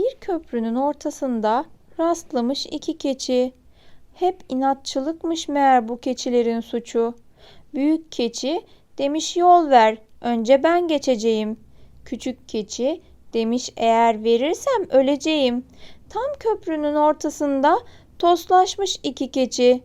Bir köprünün ortasında rastlamış iki keçi. Hep inatçılıkmış meğer bu keçilerin suçu. Büyük keçi demiş yol ver, önce ben geçeceğim. Küçük keçi demiş eğer verirsem öleceğim. Tam köprünün ortasında toslaşmış iki keçi.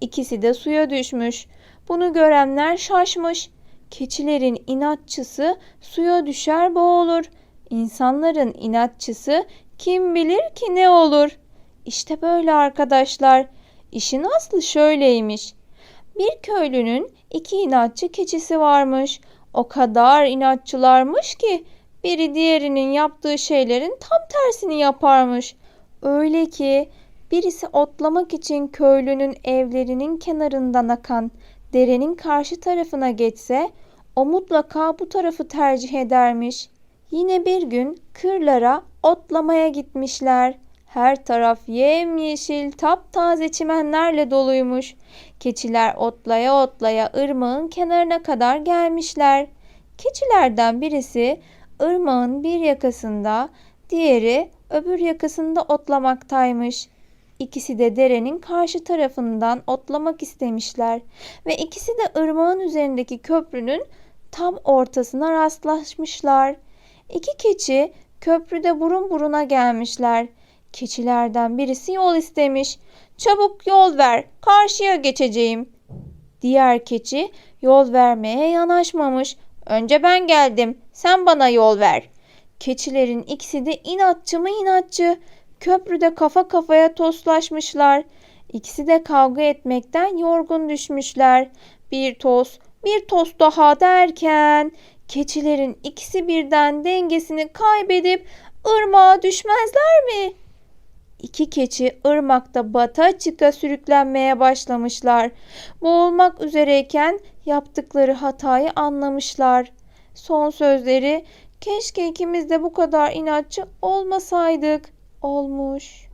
İkisi de suya düşmüş. Bunu görenler şaşmış. Keçilerin inatçısı suya düşer boğulur. İnsanların inatçısı kim bilir ki ne olur. İşte böyle arkadaşlar. İşin aslı şöyleymiş. Bir köylünün iki inatçı keçisi varmış. O kadar inatçılarmış ki biri diğerinin yaptığı şeylerin tam tersini yaparmış. Öyle ki birisi otlamak için köylünün evlerinin kenarından akan derenin karşı tarafına geçse o mutlaka bu tarafı tercih edermiş. Yine bir gün kırlara otlamaya gitmişler. Her taraf yemyeşil, taptaze çimenlerle doluymuş. Keçiler otlaya otlaya ırmağın kenarına kadar gelmişler. Keçilerden birisi ırmağın bir yakasında, diğeri öbür yakasında otlamaktaymış. İkisi de derenin karşı tarafından otlamak istemişler ve ikisi de ırmağın üzerindeki köprünün tam ortasına rastlaşmışlar. İki keçi köprüde burun buruna gelmişler. Keçilerden birisi yol istemiş. Çabuk yol ver, karşıya geçeceğim. Diğer keçi yol vermeye yanaşmamış. Önce ben geldim, sen bana yol ver. Keçilerin ikisi de inatçı mı inatçı. Köprüde kafa kafaya toslaşmışlar. İkisi de kavga etmekten yorgun düşmüşler. Bir toz, bir toz daha derken keçilerin ikisi birden dengesini kaybedip ırmağa düşmezler mi? İki keçi ırmakta bata çıka sürüklenmeye başlamışlar. Boğulmak üzereyken yaptıkları hatayı anlamışlar. Son sözleri keşke ikimiz de bu kadar inatçı olmasaydık olmuş.